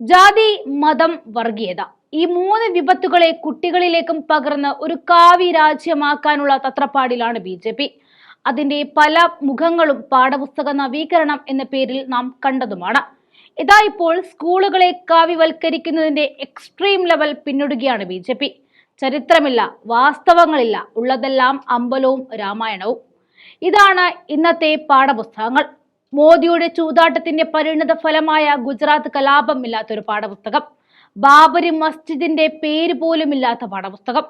ജാതി മതം വർഗീയത. ഈ മൂന്ന് വിപത്തുകളെ കുട്ടികളിലേക്കും പകർന്ന് ഒരു കാവി രാജ്യമാക്കാനുള്ള തത്രപ്പാടിലാണ് ബി ജെ പി. അതിന്റെ പല മുഖങ്ങളും പാഠപുസ്തക നവീകരണം എന്ന പേരിൽ നാം കണ്ടതുമാണ്. ഇതാ ഇപ്പോൾ സ്കൂളുകളെ കാവ്യവൽക്കരിക്കുന്നതിന്റെ എക്സ്ട്രീം ലെവൽ പിന്നിടുകയാണ് ബി ജെ പി. ചരിത്രമില്ല വാസ്തവങ്ങളില്ല ഉള്ളതെല്ലാം അമ്പലവും രാമായണവും. ഇതാണ് ഇന്നത്തെ പാഠപുസ്തകങ്ങൾ. മോദിയുടെ ചൂതാട്ടത്തിന്റെ പരിണത ഫലമായ ഗുജറാത്ത് കലാപം ഇല്ലാത്തൊരു പാഠപുസ്തകം. ബാബരി മസ്ജിദിന്റെ പേര് പോലും ഇല്ലാത്ത പാഠപുസ്തകം.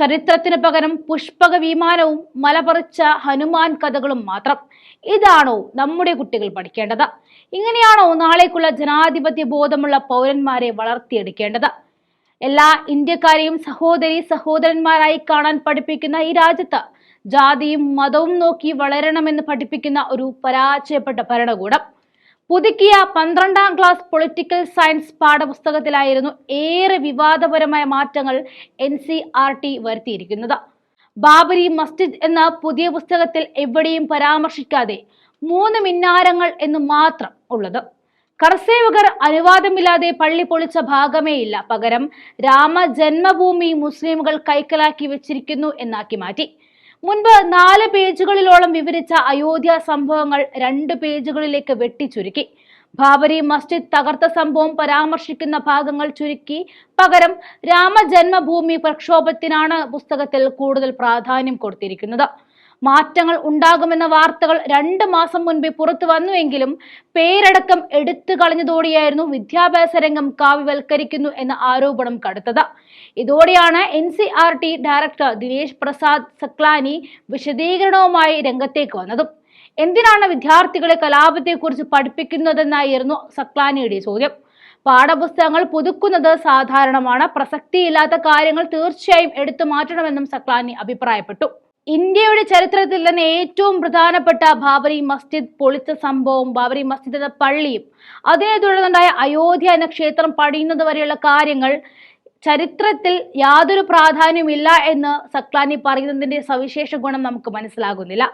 ചരിത്രത്തിന് പകരം പുഷ്പക വിമാനവും മലപറിച്ച ഹനുമാൻ കഥകളും മാത്രം. ഇതാണോ നമ്മുടെ കുട്ടികൾ പഠിക്കേണ്ടത്? ഇങ്ങനെയാണോ നാളേക്കുള്ള ജനാധിപത്യ ബോധമുള്ള പൗരന്മാരെ വളർത്തിയെടുക്കേണ്ടത്? എല്ലാ ഇന്ത്യക്കാരെയും സഹോദരി സഹോദരന്മാരായി കാണാൻ പഠിപ്പിക്കുന്ന ഈ രാജ്യത്ത് ജാതിയും മതവും നോക്കി വളരണമെന്ന് പഠിപ്പിക്കുന്ന ഒരു പരാജയപ്പെട്ട ഭരണകൂടം. പുതുക്കിയ പന്ത്രണ്ടാം ക്ലാസ് പൊളിറ്റിക്കൽ സയൻസ് പാഠപുസ്തകത്തിലായിരുന്നു ഏറെ വിവാദപരമായ മാറ്റങ്ങൾ എൻ സി ആർ ടി വരുത്തിയിരിക്കുന്നത്. ബാബരി മസ്ജിദ് എന്ന പുതിയ പുസ്തകത്തിൽ എവിടെയും പരാമർശിക്കാതെ മൂന്ന് മിന്നാരങ്ങൾ എന്ന് മാത്രം ഉള്ളത്. കർസേവകർ അനുവാദമില്ലാതെ പള്ളി പൊളിച്ച ഭാഗമേയില്ല. പകരം രാമ ജന്മഭൂമി മുസ്ലിമുകൾ കൈക്കലാക്കി വെച്ചിരിക്കുന്നു എന്നാക്കി മാറ്റി. മുൻപ് നാല് പേജുകളിലോളം വിവരിച്ച അയോധ്യ സംഭവങ്ങൾ രണ്ട് പേജുകളിലേക്ക് വെട്ടിച്ചുരുക്കി. ബാബരി മസ്ജിദ് തകർത്ത സംഭവം പരാമർശിക്കുന്ന ഭാഗങ്ങൾ ചുരുക്കി. പകരം രാമജന്മഭൂമി പ്രക്ഷോഭത്തിനാണ് പുസ്തകത്തിൽ കൂടുതൽ പ്രാധാന്യം കൊടുത്തിരിക്കുന്നത്. മാറ്റങ്ങൾ ഉണ്ടാകുമെന്ന വാർത്തകൾ രണ്ട് മാസം മുൻപേ പുറത്തു വന്നുവെങ്കിലും പേരടക്കം എടുത്തു കളഞ്ഞതോടെയായിരുന്നു വിദ്യാഭ്യാസ രംഗം കാവ്യവൽക്കരിക്കുന്നു എന്ന ആരോപണം കടുത്തത്. ഇതോടെയാണ് N C R T director Dinesh Prasad Saklani വിശദീകരണവുമായി രംഗത്തേക്ക് വന്നതും. എന്തിനാണ് വിദ്യാർത്ഥികളെ കലാപത്തെക്കുറിച്ച് പഠിപ്പിക്കുന്നതെന്നായിരുന്നു സക്ലാനിയുടെ ചോദ്യം. പാഠപുസ്തകങ്ങൾ പുതുക്കുന്നത് സാധാരണമാണ്. പ്രസക്തിയില്ലാത്ത കാര്യങ്ങൾ തീർച്ചയായും എടുത്തു മാറ്റണമെന്നും സക്ലാനി അഭിപ്രായപ്പെട്ടു. ഇന്ത്യയുടെ ചരിത്രത്തിൽ തന്നെ ഏറ്റവും പ്രധാനപ്പെട്ട ബാബരി മസ്ജിദ് പൊളിച്ച സംഭവം ബാബരി മസ്ജിദ് എന്ന പള്ളിയും അതിനെ തുടർന്നുണ്ടായ അയോധ്യ എന്ന ക്ഷേത്രം പണിയുന്നത് വരെയുള്ള കാര്യങ്ങൾ ചരിത്രത്തിൽ യാതൊരു പ്രാധാന്യമില്ല എന്ന് സക്ലാനി പറയുന്നതിന്റെ സവിശേഷ ഗുണം നമുക്ക് മനസ്സിലാകുന്നില്ല.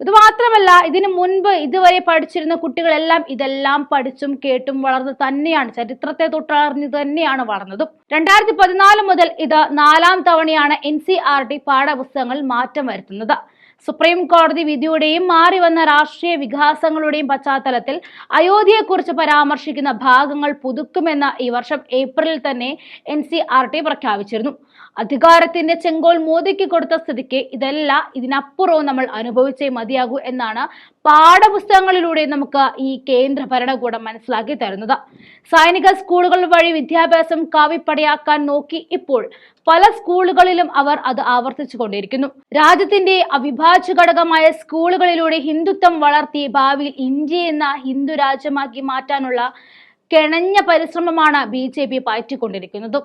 ഇത് മാത്രമല്ല ഇതിനു മുൻപ് ഇതുവരെ പഠിച്ചിരുന്ന കുട്ടികളെല്ലാം ഇതെല്ലാം പഠിച്ചും കേട്ടും വളർന്നു തന്നെയാണ് ചരിത്രത്തെ തൊട്ടറിഞ്ഞ് തന്നെയാണ് വളർന്നതും. രണ്ടായിരത്തി പതിനാല് മുതൽ ഇത് നാലാം തവണയാണ് എൻ സി ആർ ടി പാഠപുസ്തകങ്ങൾ മാറ്റം വരുത്തുന്നത്. സുപ്രീം കോടതി വിധിയുടെയും മാറി വന്ന രാഷ്ട്രീയ വികാസങ്ങളുടെയും പശ്ചാത്തലത്തിൽ അയോധ്യയെക്കുറിച്ച് പരാമർശിക്കുന്ന ഭാഗങ്ങൾ പുതുക്കുമെന്ന് ഈ വർഷം ഏപ്രിലിൽ തന്നെ എൻ സി ആർ ടി പ്രഖ്യാപിച്ചിരുന്നു. അധികാരത്തിന്റെ ചെങ്കോൽ മോദിക്ക് കൊടുത്ത സ്ഥിതിക്ക് ഇതെല്ലാം ഇതിനപ്പുറവും നമ്മൾ അനുഭവിച്ചേ മതിയാകൂ എന്നാണ് പാഠപുസ്തകങ്ങളിലൂടെ നമുക്ക് ഈ കേന്ദ്ര ഭരണകൂടം മനസ്സിലാക്കി തരുന്നത്. സൈനിക സ്കൂളുകൾ വഴി വിദ്യാഭ്യാസം കാവിപ്പടയാക്കാൻ നോക്കി ഇപ്പോൾ പല സ്കൂളുകളിലും അവർ അത് ആവർത്തിച്ചു കൊണ്ടിരിക്കുന്നു. രാജ്യത്തിന്റെ അവിഭാജ്യ ഘടകമായ സ്കൂളുകളിലൂടെ ഹിന്ദുത്വം വളർത്തി ഭാവിയിൽ ഇന്ത്യ എന്ന ഹിന്ദു രാജ്യമാക്കി മാറ്റാനുള്ള കിണഞ്ഞ പരിശ്രമമാണ് ബി ജെ പി പയറ്റിക്കൊണ്ടിരിക്കുന്നതും.